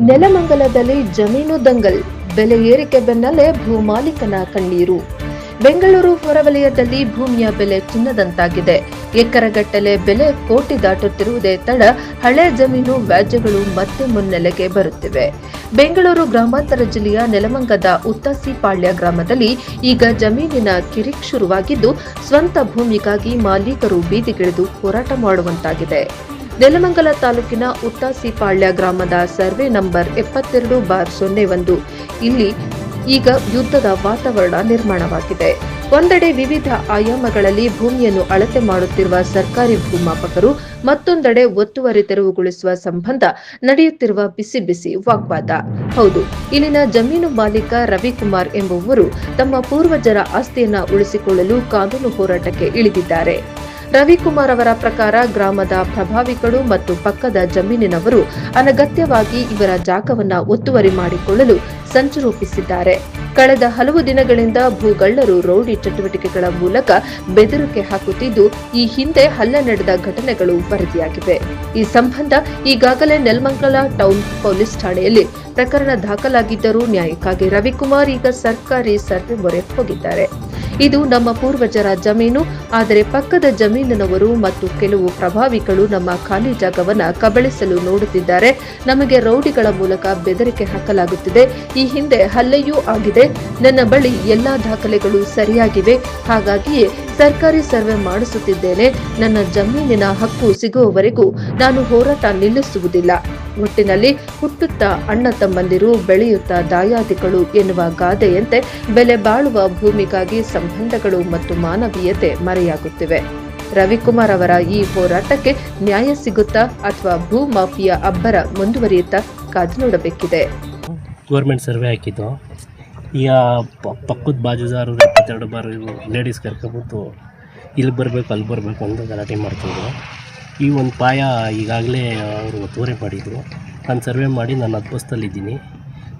ನೆಲಮಂಗಲದಲ್ಲಿ ಜಮೀನು ದಂಗಲ್, ಬೆಲೆ ಏರಿಕೆ ಬೆನ್ನಲ್ಲೇ ಭೂಮಾಲೀಕನ ಕಣ್ಣೀರು. ಬೆಂಗಳೂರು ಹೊರವಲಯದಲ್ಲಿ ಭೂಮಿಯ ಬೆಲೆ ಚಿನ್ನದಂತಾಗಿದೆ. ಎಕರೆಗಟ್ಟಲೆ ಬೆಲೆ ಕೋಟಿ ದಾಟುತ್ತಿರುವುದೇ ತಡ, ಹಳೆ ಜಮೀನು ವ್ಯಾಜ್ಯಗಳು ಮತ್ತೆ ಮುನ್ನೆಲೆಗೆ ಬರುತ್ತಿವೆ. ಬೆಂಗಳೂರು ಗ್ರಾಮಾಂತರ ಜಿಲ್ಲೆಯ ನೆಲಮಂಗದ ಉತ್ತಸಿಪಾಳ್ಯ ಗ್ರಾಮದಲ್ಲಿ ಈಗ ಜಮೀನಿನ ಕಿರಿಕ್ ಶುರುವಾಗಿದ್ದು, ಸ್ವಂತ ಭೂಮಿಗಾಗಿ ಮಾಲೀಕರು ಬೀದಿಗಿಳಿದು ಹೋರಾಟ ಮಾಡುವಂತಾಗಿದೆ. ನೆಲಮಂಗಲ ತಾಲೂಕಿನ ಉತ್ತಾಸಿಪಾಳ್ಯ ಗ್ರಾಮದ ಸರ್ವೆ ನಂಬರ್ ಎಪ್ಪತ್ತೆರಡು ಬಾರ್ ಸೊನ್ನೆ ಒಂದು. ಇಲ್ಲಿ ಈಗ ಯುದ್ಧದ ವಾತಾವರಣ ನಿರ್ಮಾಣವಾಗಿದೆ. ಒಂದೆಡೆ ವಿವಿಧ ಆಯಾಮಗಳಲ್ಲಿ ಭೂಮಿಯನ್ನು ಅಳತೆ ಮಾಡುತ್ತಿರುವ ಸರ್ಕಾರಿ ಭೂಮಾಪಕರು, ಮತ್ತೊಂದೆಡೆ ಒತ್ತುವರಿ ತೆರವುಗೊಳಿಸುವ ಸಂಬಂಧ ನಡೆಯುತ್ತಿರುವ ಬಿಸಿ ಬಿಸಿ ವಾಗ್ವಾದ. ಹೌದು, ಇಲ್ಲಿನ ಜಮೀನು ಮಾಲೀಕ ರವಿಕುಮಾರ್ ಎಂಬುವರು ತಮ್ಮ ಪೂರ್ವಜರ ಆಸ್ತಿಯನ್ನ ಉಳಿಸಿಕೊಳ್ಳಲು ಕಾನೂನು ಹೋರಾಟಕ್ಕೆ ಇಳಿದಿದ್ದಾರೆ. ರವಿಕುಮಾರ್ ಅವರ ಪ್ರಕಾರ ಗ್ರಾಮದ ಪ್ರಭಾವಿಗಳು ಮತ್ತು ಪಕ್ಕದ ಜಮೀನಿನವರು ಅನಗತ್ಯವಾಗಿ ಇವರ ಜಾಗವನ್ನ ಒತ್ತುವರಿ ಮಾಡಿಕೊಳ್ಳಲು ಸಂಚು ರೂಪಿಸಿದ್ದಾರೆ. ಕಳೆದ ಹಲವು ದಿನಗಳಿಂದ ಭೂಗಳ್ಳರು ರೌಡಿ ಚಟುವಟಿಕೆಗಳ ಮೂಲಕ ಬೆದರಿಕೆ ಹಾಕುತ್ತಿದ್ದು, ಈ ಹಿಂದೆ ಹಲ್ಲೆ ನಡೆದ ಘಟನೆಗಳು ವರದಿಯಾಗಿವೆ. ಈ ಸಂಬಂಧ ಈಗಾಗಲೇ ನೆಲಮಂಗಲ ಟೌನ್ ಪೊಲೀಸ್ ಠಾಣೆಯಲ್ಲಿ ಪ್ರಕರಣ ದಾಖಲಾಗಿದ್ದರೂ ನ್ಯಾಯಕ್ಕಾಗಿ ರವಿಕುಮಾರ್ ಈಗ ಸರ್ಕಾರಿ ಸರ್ವೆ ಮೊರೆ ಹೋಗಿದ್ದಾರೆ. ಇದು ನಮ್ಮ ಪೂರ್ವಜರ ಜಮೀನು, ಆದರೆ ಪಕ್ಕದ ಜಮೀನಿನವರು ಮತ್ತು ಕೆಲವು ಪ್ರಭಾವಿಗಳು ನಮ್ಮ ಖಾಲಿ ಜಾಗವನ್ನು ಕಬಳಿಸಲು ನೋಡುತ್ತಿದ್ದಾರೆ. ನಮಗೆ ರೌಡಿಗಳ ಮೂಲಕ ಬೆದರಿಕೆ ಹಾಕಲಾಗುತ್ತಿದೆ. ಈ ಹಿಂದೆ ಹಲ್ಲೆಯೂ ಆಗಿದೆ. ನನ್ನ ಬಳಿ ಎಲ್ಲಾ ದಾಖಲೆಗಳು ಸರಿಯಾಗಿವೆ. ಹಾಗಾಗಿಯೇ ಸರ್ಕಾರಿ ಸರ್ವೆ ಮಾಡಿಸುತ್ತಿದ್ದೇನೆ. ನನ್ನ ಜಮೀನಿನ ಹಕ್ಕು ಸಿಗುವವರೆಗೂ ನಾನು ಹೋರಾಟ ನಿಲ್ಲಿಸುವುದಿಲ್ಲ. ಒಟ್ಟಿನಲ್ಲಿ ಹುಟ್ಟುತ್ತಾ ಅಣ್ಣ ತಮ್ಮಂದಿರು ಬೆಳೆಯುತ್ತಾ ದಾಯಾದಿಗಳು ಎನ್ನುವ ಗಾದೆಯಂತೆ ಬೆಲೆ ಬಾಳುವ ಭೂಮಿಗಾಗಿ ಸಂಬಂಧಗಳು ಮತ್ತು ಮಾನವೀಯತೆ ಮರೆಯಾಗುತ್ತಿವೆ. ರವಿಕುಮಾರ್ ಅವರ ಈ ಹೋರಾಟಕ್ಕೆ ನ್ಯಾಯ ಸಿಗುತ್ತಾ ಅಥವಾ ಭೂ ಮಾಫಿಯಾ ಅಬ್ಬರ ಮುಂದುವರಿಯುತ್ತಾ ಕಾದು ನೋಡಬೇಕಿದೆ. ಗೌರ್ಮೆಂಟ್ ಸರ್ವೆ ಹಾಕಿದ್ದು. ಈಗ ಪಕ್ಕದ ಬಾಜುದಾರು ಎಪ್ಪತ್ತೆರಡು ಬಾರು ಲೇಡೀಸ್ ಕರ್ಕೊಬಿಟ್ಟು ಇಲ್ಲಿ ಬರಬೇಕು, ಅಲ್ಲಿ ಬರಬೇಕು ಅಂತ ಗಲಾಟೆ ಮಾಡ್ತಿದ್ರು. ಈ ಒಂದು ಪಾಯ ಈಗಾಗಲೇ ಅವರು ತೋರೆ ಮಾಡಿದರು. ನಾನು ಸರ್ವೆ ಮಾಡಿ ನಾನು ಅದ್ಬಸ್ತಲ್ಲಿದ್ದೀನಿ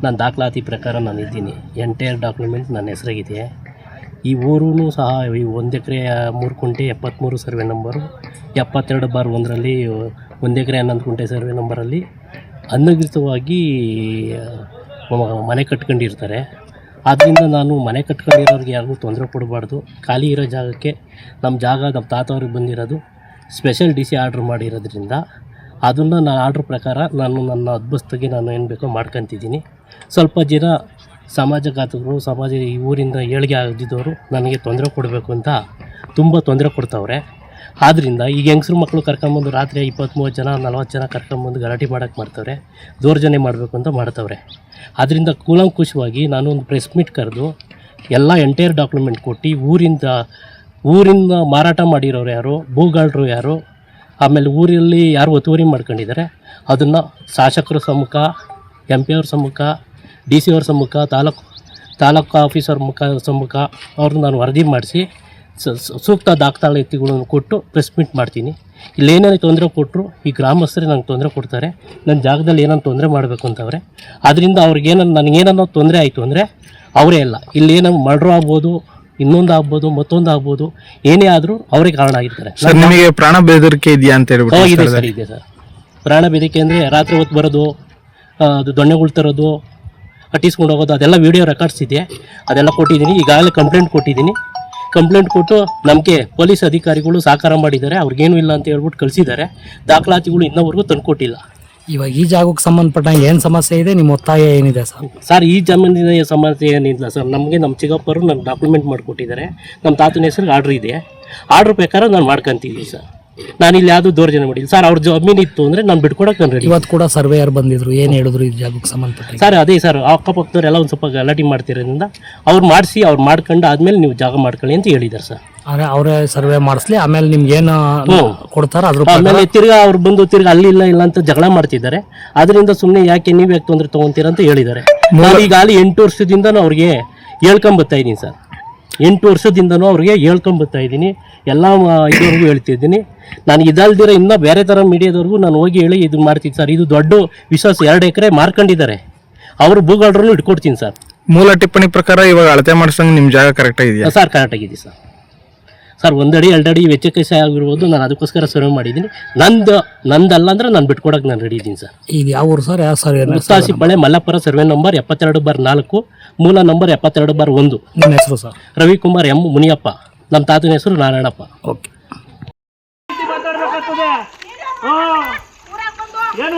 ನಾನು ದಾಖಲಾತಿ ಪ್ರಕಾರ ನಾನು ಇದ್ದೀನಿ ಎಂಟೈರ್ ಡಾಕ್ಯುಮೆಂಟ್ ನನ್ನ ಹೆಸರಾಗಿದೆ. ಈ ಊರೂ ಸಹ ಈ ಒಂದು ಎಕರೆ, ಮೂರು ಕುಂಟೆ ಎಪ್ಪತ್ತ್ಮೂರು ಸರ್ವೆ ನಂಬರು, ಎಪ್ಪತ್ತೆರಡು ಬಾರ್ ಒಂದರಲ್ಲಿ, ಒಂದು ಎಕರೆ ಹನ್ನೊಂದು ಕುಂಟೆ ಸರ್ವೆ ನಂಬರಲ್ಲಿ ಅನಧಿಕೃತವಾಗಿ ಮನೆ ಕಟ್ಕೊಂಡಿರ್ತಾರೆ. ಆದ್ದರಿಂದ ನಾನು ಮನೆ ಕಟ್ಕೊಂಡಿರೋರಿಗೆ ಯಾರಿಗೂ ತೊಂದರೆ ಕೊಡಬಾರ್ದು. ಖಾಲಿ ಇರೋ ಜಾಗಕ್ಕೆ ನಮ್ಮ ಜಾಗ ನಮ್ಮ ತಾತವ್ರಿಗೆ ಬಂದಿರೋದು. ಸ್ಪೆಷಲ್ ಡಿ ಸಿ ಆರ್ಡ್ರ್ ಮಾಡಿರೋದ್ರಿಂದ ಅದನ್ನು ನಾನು ಆರ್ಡ್ರ್ ಪ್ರಕಾರ ನಾನು ನನ್ನ ಅದ್ಬಸ್ತಿಗೆ ನಾನು ಏನು ಬೇಕೋ ಮಾಡ್ಕೊತಿದ್ದೀನಿ. ಸ್ವಲ್ಪ ಜನ ಸಮಾಜಘಾತಕರು ಸಮಾಜ ಈ ಊರಿಂದ ಏಳಿಗೆ ಆಗಿದ್ದವರು ನನಗೆ ತೊಂದರೆ ಕೊಡಬೇಕು ಅಂತ ತುಂಬ ತೊಂದರೆ ಕೊಡ್ತವ್ರೆ. ಆದ್ದರಿಂದ ಈಗ ಹೆಂಗಸ್ರು ಮಕ್ಕಳು ಕರ್ಕೊಂಬಂದು ರಾತ್ರಿ ಇಪ್ಪತ್ತ್ಮೂವತ್ತು ಜನ, ನಲ್ವತ್ತು ಜನ ಕರ್ಕೊಂಬಂದು ಗಲಾಟೆ ಮಾಡೋಕ್ಕೆ ಮಾಡ್ತವ್ರೆ, ದೌರ್ಜನ್ಯ ಮಾಡಬೇಕು ಅಂತ ಮಾಡ್ತವ್ರೆ. ಅದರಿಂದ ಕೂಲಂಕುಷವಾಗಿ ನಾನು ಒಂದು ಪ್ರೆಸ್ ಮೀಟ್ ಕರೆದು ಎಲ್ಲ ಎಂಟೈರ್ ಡಾಕ್ಯುಮೆಂಟ್ ಕೊಟ್ಟು ಊರಿಂದ ಊರಿಂದ ಮಾರಾಟ ಮಾಡಿರೋರು ಯಾರು, ಭೂಗಾಳರು ಯಾರು, ಆಮೇಲೆ ಊರಲ್ಲಿ ಯಾರು ಒತ್ತುವರಿ ಮಾಡ್ಕೊಂಡಿದ್ದಾರೆ, ಅದನ್ನು ಶಾಸಕರ ಸಮ್ಮುಖ ಎಂ ಪಿ ಅವ್ರ ಸಮ್ಮುಖ ಡಿ ಸಿ ಅವ್ರ ಸಮ್ಮುಖ, ತಾಲೂಕು ತಾಲೂಕು ಆಫೀಸರ್ ಮುಖ ಸಮ್ಮುಖ ಅವ್ರನ್ನ ನಾನು ವರದಿ ಮಾಡಿಸಿ ಸೂಕ್ತ ದಾಖಲಾತಿಗಳನ್ನು ಕೊಟ್ಟು ಪ್ರೆಸ್ ಮೀಟ್ ಮಾಡ್ತೀನಿ. ಇಲ್ಲೇನೇನು ತೊಂದರೆ ಕೊಟ್ಟರು ಈ ಗ್ರಾಮಸ್ಥರೇ ನಂಗೆ ತೊಂದರೆ ಕೊಡ್ತಾರೆ ನನ್ನ ಜಾಗದಲ್ಲಿ ಏನೋ ತೊಂದರೆ ಮಾಡಬೇಕು ಅಂತವ್ರೆ. ಅದರಿಂದ ಅವ್ರಿಗೇನೋ ನನಗೇನೋ ತೊಂದರೆ ಆಯಿತು ಅಂದರೆ ಅವರೇ ಅಲ್ಲ. ಇಲ್ಲೇನೋ ಮರ್ಡ್ರ್ ಆಗ್ಬೋದು ಇನ್ನೊಂದು ಆಗ್ಬೋದು ಮತ್ತೊಂದು ಆಗ್ಬೋದು ಏನೇ ಆದರೂ ಅವರೇ ಕಾರಣ ಆಗಿರ್ತಾರೆ. ಸರ್ ನಿಮಗೆ ಪ್ರಾಣ ಬೆದರಿಕೆ ಇದೆಯಾ ಅಂತ ಹೇಳ್ಬಿಟ್ಟು ಇದೆ ಸರ್ ಇದೆ. ಸರ್. ಪ್ರಾಣ ಬೆದರಿಕೆ ಅಂದರೆ ರಾತ್ರಿ ಹೊತ್ತು ಬರೋದು ಆ, ಅದು ದೊಣ್ಣೆಗಳು ತರೋದು ಕಟ್ಟಿಸ್ಕೊಂಡು ಹೋಗೋದು ಅದೆಲ್ಲ ವಿಡಿಯೋ ರೆಕಾರ್ಡ್ಸ್ ಇದೆ. ಅದೆಲ್ಲ ಕೊಟ್ಟಿದ್ದೀನಿ. ಈಗಾಗಲೇ ಕಂಪ್ಲೇಂಟ್ ಕೊಟ್ಟಿದ್ದೀನಿ. ಕಂಪ್ಲೇಂಟ್ ಕೊಟ್ಟು ನಮಗೆ ಪೊಲೀಸ್ ಅಧಿಕಾರಿಗಳು ಸಹಕಾರ ಮಾಡಿದ್ದಾರೆ. ಅವ್ರಿಗೇನು ಇಲ್ಲ ಅಂತ ಹೇಳ್ಬಿಟ್ಟು ಕಳಿಸಿದ್ದಾರೆ. ದಾಖಲಾತಿಗಳು ಇನ್ನೂವರೆಗೂ ತಂದುಕೊಟ್ಟಿಲ್ಲ. ಇವಾಗ ಈ ಜಾಗಕ್ಕೆ ಸಂಬಂಧಪಟ್ಟಂಗೆ ಏನು ಸಮಸ್ಯೆ ಇದೆ ನಿಮ್ಮ ಒತ್ತಾಯ ಏನಿದೆ ಸರ್? ಸರ್ ಈ ಜಮೀನಿನ ಸಮಸ್ಯೆ ಏನಿಲ್ಲ ಸರ್. ನಮಗೆ ನಮ್ಮ ಚಿಕ್ಕಪ್ಪರು ನನ್ನ ಡಾಕ್ಯುಮೆಂಟ್ ಮಾಡಿಕೊಟ್ಟಿದ್ದಾರೆ. ನಮ್ಮ ತಾತನ ಹೆಸರಿಗೆ ಆರ್ಡ್ರ್ ಇದೆ. ಆರ್ಡ್ರ್ ಪ್ರಕಾರ ನಾನು ಮಾಡ್ಕೊಂತಿದ್ದೀನಿ ಸರ್. ನಾನು ಇಲ್ಲಿ ಯಾವುದು ದೌರ್ಜನ್ಯ ಮಾಡಿಲ್ಲ. ಸರ್ ಅವ್ರ ಜಮೀನು ಇತ್ತು ಅಂದರೆ ನಾನು ಬಿಟ್ಕೊಡಕ್ಕೆ ನಾನು ರೆಡಿ ಇವತ್ತು ಕೂಡ ಸರ್ವೇಯರ್ ಬಂದಿದ್ರು. ಏನು ಹೇಳಿದ್ರು ಈ ಜಾಗಕ್ಕೆ ಸಂಬಂಧಪಟ್ಟ ಸರ್ ಅದೇ ಸರ್. ಅಕ್ಕಪಕ್ಕದವ್ರು ಎಲ್ಲ ಒಂದು ಸ್ವಲ್ಪ ಗಲಾಟೆ ಮಾಡ್ತಿರೋದ್ರಿಂದ ಅವ್ರು ಮಾಡಿಸಿ ಅವ್ರು ಮಾಡ್ಕೊಂಡು ಆದ್ಮೇಲೆ ನೀವು ಜಾಗ ಮಾಡ್ಕೊಳ್ಳಿ ಅಂತ ಹೇಳಿದ್ದಾರೆ ಸರ್. ಅವರೇ ಸರ್ವೆ ಮಾಡಿಸ್ಲಿ ಆಮೇಲೆ ನಿಮ್ಗೆ ಏನು ಕೊಡ್ತಾರ ಕೊಡ್ತಾರೋ ಅದ್ರ ಆಮೇಲೆ ತಿರ್ಗಾ ಅವ್ರು ಬಂದು ತಿರ್ಗಾ ಅಲ್ಲಿ ಇಲ್ಲ ಇಲ್ಲ ಅಂತ ಜಗಳ ಮಾಡ್ತಿದ್ದಾರೆ. ಅದರಿಂದ ಸುಮ್ಮನೆ ಯಾಕೆ ನೀವು ಯಾಕೆ ತೊಂದರೆ ತೊಗೊಂತೀರ ಅಂತ ಹೇಳಿದ್ದಾರೆ. ನಾನು ಈಗ ಅಲ್ಲಿ ಎಂಟು ವರ್ಷದಿಂದನೂ ಅವ್ರಿಗೆ ಹೇಳ್ಕೊಂಬತ್ತಾ ಇದ್ದೀನಿ ಸರ್. ಎಂಟು ವರ್ಷದಿಂದನೂ ಅವ್ರಿಗೆ ಹೇಳ್ಕೊಂಬತ್ತಾ ಇದ್ದೀನಿ. ಎಲ್ಲ ಇದುವರೆಗೂ ಹೇಳ್ತಿದ್ದೀನಿ ನಾನು ಇದಲ್ದಿರ ಇನ್ನೂ ಬೇರೆ ಥರ ಮೀಡಿಯಾದವ್ರಿಗೂ ನಾನು ಹೋಗಿ ಹೇಳಿ ಇದು ಮಾಡ್ತೀನಿ ಸರ್. ಇದು ದೊಡ್ಡ ವಿಶ್ವಾಸ. ಎರಡು ಎಕರೆ ಮಾರ್ಕೊಂಡಿದ್ದಾರೆ. ಅವರು ಭೂಗಾಡ್ರೂ ಇಟ್ಕೊಡ್ತೀನಿ ಸರ್. ಮೂಲ ಟಿಪ್ಪಣಿ ಪ್ರಕಾರ ಇವಾಗ ಅಳತೆ ಮಾಡಿಸಂಗೆ ನಿಮ್ಮ ಜಾಗ ಕರೆಕ್ಟ್ ಇದೆಯಾ? ಸರ್ ಕರೆಕ್ಟಾಗಿದೆ ಸರ್. ಸರ್ ಒಂದಡಿ ಎರಡಡಿ ವೆಚ್ಚ ಕೈಸ ಆಗಿರ್ಬೋದು. ನಾನು ಅದಕ್ಕೋಸ್ಕರ ಸರ್ವೆ ಮಾಡಿದ್ದೀನಿ. ನಂದು ನಂದಲ್ಲ ಅಂದ್ರೆ ನಾನು ಬಿಟ್ಕೊಡಕ್ಕೆ ನಾನು ರೆಡಿ ಇದ್ದೀನಿ ಸರ್. ಇದು ಯಾವ ಊರು ಸರ್? ಯಾವ ಸರ್? ಮುಸ್ತಾಸಿ ಬಳೆ ಮಲ್ಲಪುರ ಸರ್ವೆ ನಂಬರ್ ಎಪ್ಪತ್ತೆರಡು ಬಾರ್ ನಾಲ್ಕು ಮೂಲ ನಂಬರ್ ಎಪ್ಪತ್ತೆರಡು ಬಾರ್ ಒಂದು. ನಿಮ್ಮ ಹೆಸರು ಸರ್? ರವಿಕುಮಾರ್ ಎಂ ಮುನಿಯಪ್ಪ. ನಮ್ಮ ತಾತನ ಹೆಸರು ನಾರಾಯಣಪ್ಪ. ಓಕೆ. ಇದು ಏನು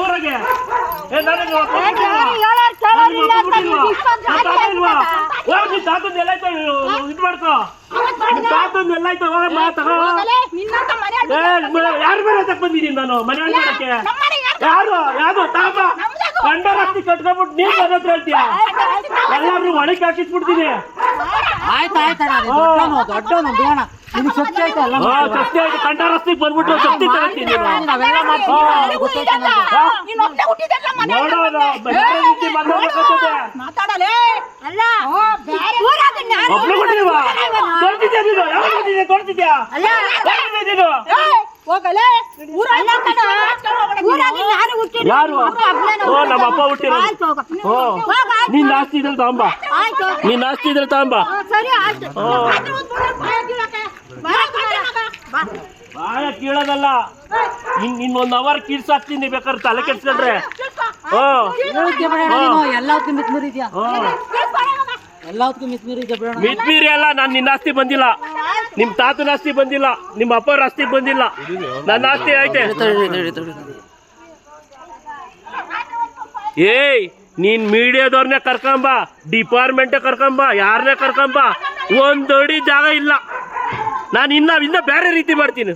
ತಾತಂದು ಎಲ್ಲ ಆಯ್ತು ಹೋಗ ಮಾ ತಗೋ ಏ ಯಾರು ಬೇರೆ ತಕ್ ಬಂದಿದ್ದೀನಿ ನಾನು ಮನೆ ಮಾಡಕ್ಕೆ ಯಾರು ಯಾರು? ತಾಪ ಗಂಡ ಹಾಕಿ ಕಟ್ಕೊಂಡ್ಬಿಟ್ಟು ನೀನ್ ನನ್ನ ಹತ್ರ ಹೇಳ್ತೀಯ? ಎಲ್ಲಾರು ಒಳಗೆ ಹಾಕಿಸ್ಬಿಡ್ತೀನಿ. ಆಯ್ತು ಆಯ್ತು ದೊಡ್ಡವನು ದೊಡ್ಡವನು ಬೇಡ. ನಿಮ್ಗೆ ಶಕ್ತಿ ಆಯ್ತು? ಎಲ್ಲ ಹಾ ಶಕ್ತಿ ಆಯ್ತು. ಕಂಡ ರಸ್ತಿಗೆ ಬಂದ್ಬಿಟ್ಟು ಶಕ್ತಿ ನಾವೆಲ್ಲ ಮಾಡ್ತೀವಿ. ನೋಡೋಣ ತೋರ್ತಿದ್ಯಾ ನೀನು? ಕೊಟ್ಟಿದ್ಯಾ ತೋರ್ತಿದ್ಯಾ ತೋರ್ತಿದ್ಯಾ ನೀನು? ಹೋಗಲೇ. ಊರಲ್ಲ ಕಣ ಊರಾಗಿ ನಾನು ಹುಟ್ಟಿದ್ದು ಯಾರು? ಓ ನಮ್ಮ ಅಪ್ಪ ಹುಟ್ಟಿರೋದು. ಆಯ್ತು ಹೋಗ. ಓ ಹೋಗ ಆಯ್ತು. ನೀನ್ ಆಸ್ತಿ ಇದ್ರೆ ತಗೊಂಬ ಆಯ್ತು ಆಸ್ತಿ ಇದ್ರೆ ತಗೊಂಬ ಸರಿ ಆಯ್ತು. ಮಾತ್ರ ಒಂದು ಬಿಡು, ಬಾಯ ಕೀಳಕ್ಕೆ. ಬಾ. ಬಾಯ ಕೀಳೋದಲ್ಲ. ಇನ್ ಇನ್ನೊಂದ್ ಅವರ್ ಕೀಳ್ಸಾಕ್ತೀನಿ ಬೇಕಾದ್ರೆ ತಲೆ ಕೆಡ್ಸ್ಕೊಂಡ್ರೆ. ಓ. ಮೀರಿದ್ಯಾ? ಮಿತ್ಮೀರಿ ಅಲ್ಲ, ನಾನು ನಿನ್ನ ಆಸ್ತಿ ಬಂದಿಲ್ಲ. ನಿಮ್ ತಾತನ ಆಸ್ತಿ ಬಂದಿಲ್ಲ, ನಿಮ್ ಅಪ್ಪರ ಆಸ್ತಿ ಬಂದಿಲ್ಲ. ನನ್ನ ಆಸ್ತಿ ಐತೆ. ಏಯ್, ನೀನ್ ಮೀಡಿಯಾದವ್ರನ್ನೇ ಕರ್ಕೊಂಬ ಡಿಪಾರ್ಟ್ಮೆಂಟ್ ಕರ್ಕೊಂಬ ಯಾರನ್ನೇ ಕರ್ಕೊಂಬ ಒಂದೊಡಿ ಜಾಗ ಇಲ್ಲ. ನಾನು ಇನ್ನ ಇನ್ನ ಬೇರೆ ರೀತಿ ಮಾಡ್ತೀನಿ.